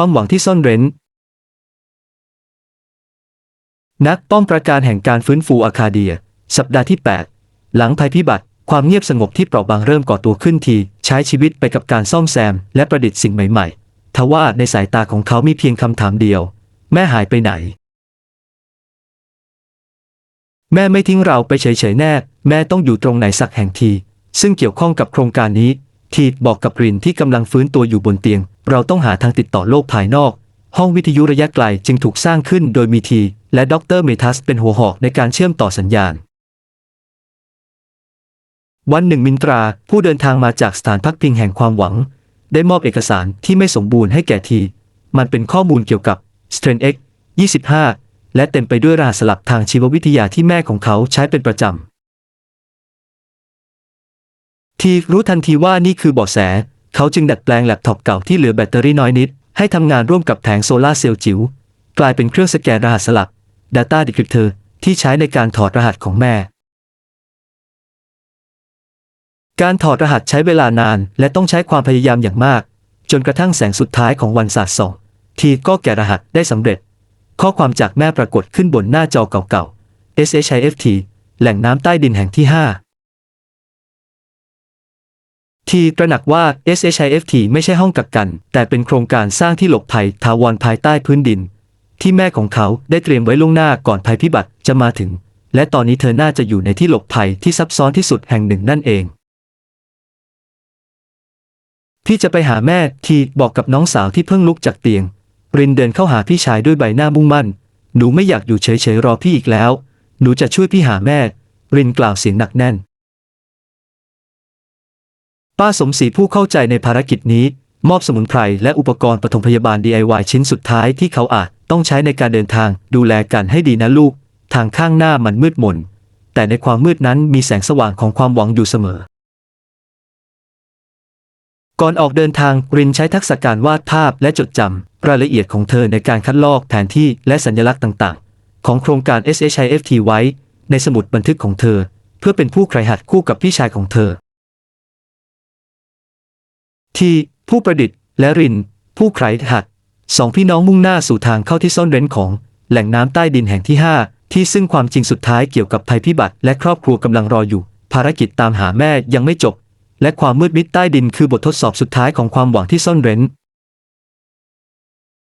ความหวังที่ซ่อนเร้น นักป้องประการแห่งการฟื้นฟูอาคาเดีย สัปดาห์ที่ 8 หลังภัยพิบัติ ความเงียบสงบที่เปราะบางเริ่มก่อตัวขึ้นที ใช้ชีวิตไปกับการซ่อมแซม และประดิษฐ์สิ่งใหม่ๆ ทว่าในสายตาของเขามีเพียงคำถามเดียว แม่หายไปไหน แม่ไม่ทิ้งเราไปเฉยๆแน่ แม่ต้องอยู่ตรงไหนสักแห่งที ซึ่งเกี่ยวข้องกับโครงการนี้ ทีบอกกับรินที่กำลังฟื้นตัวอยู่บนเตียง เราต้องหาทางติดต่อโลกภายนอก ห้องวิทยุระยะไกลจึงถูกสร้างขึ้นโดยมีที และดรเมทัสเป็นหัวหอกในการเชื่อมต่อสัญญาณ วันหนึ่งมินตราผู้เดินทางมาจากสถานพักพิงแห่งความหวัง ได้มอบเอกสารที่ไม่สมบูรณ์ให้แก่ที มันเป็นข้อมูลเกี่ยวกับ s t r a n X 25 และเต็มไปด้วยรหัสลับทางชีววิทยาที่แม่ของเขาใช้เป็นประจำ ทีรู้ทันทีว่านี่คือเบาะแส เขาจึงดัดแปลงแล็ปท็อปเก่าที่เหลือแบตเตอรี่น้อยนิด ให้ทำงานร่วมกับแผงโซลาเซลล์จิ๋วกลายเป็นเครื่องสแกนรหัสสลับ Data Decryptor ที่ใช้ในการถอดรหัสของแม่ การถอดรหัสใช้เวลานานและต้องใช้ความพยายามอย่างมาก จนกระทั่งแสงสุดท้ายของวันสาดส่องทีก็แกะรหัสได้สำเร็จ ข้อความจากแม่ปรากฏขึ้นบนหน้าจอเก่าๆ SHIFT แหล่งน้ำใต้ดินแห่งที่ 5 ทีตระหนักว่า SHIFT ไม่ใช่ห้องกักกัน แต่เป็นโครงการสร้างที่หลบภัยถาวรภายใต้พื้นดิน ที่แม่ของเขาได้เตรียมไว้ล่วงหน้าก่อนภัยพิบัติจะมาถึง และตอนนี้เธอน่าจะอยู่ในที่หลบภัยที่ซับซ้อนที่สุดแห่งหนึ่งนั่นเองพี่จะไปหาแม่ทีบอกกับน้องสาวที่เพิ่งลุกจากเตียง รินเดินเข้าหาพี่ชายด้วยใบหน้ามุ่งมั่น หนูไม่อยากอยู่เฉยๆรอพี่อีกแล้ว หนูจะช่วยพี่หาแม่ รินกล่าวเสียงหนักแน่น ป้าสมศรีผู้เข้าใจในภารกิจนี้ มอบสมุนไพรและอุปกรณ์ปฐมพยาบาล DIY ชิ้นสุดท้ายที่เขาอาจต้องใช้ในการเดินทางดูแลกันให้ดีนะลูก ทางข้างหน้ามันมืดมน แต่ในความมืดนั้นมีแสงสว่างของความหวังอยู่เสมอ ก่อนออกเดินทางรินใช้ทักษะการวาดภาพและจดจำรายละเอียดของเธอในการคัดลอกแผนที่และสัญลักษณ์ต่างๆ ของโครงการ SHIFT ไว้ ในสมุดบันทึกของเธอ เพื่อเป็นผู้ใครหัดคู่กับพี่ชายของเธอ ที่ผู้ประดิษฐ์และริน ผู้ใครหัดสองพี่น้องมุ่งหน้าสู่ทางเข้าที่ซ่อนเร้นของ แหล่งน้ำใต้ดินแห่งที่ 5 ที่ซึ่งความจริงสุดท้ายเกี่ยวกับภัยพิบัติ และครอบครัวกำลังรออยู่ ภารกิจตามหาแม่ยังไม่จบ และความมืดมิดใต้ดินคือบททดสอบสุดท้ายของความหวังที่ซ่อนเร้น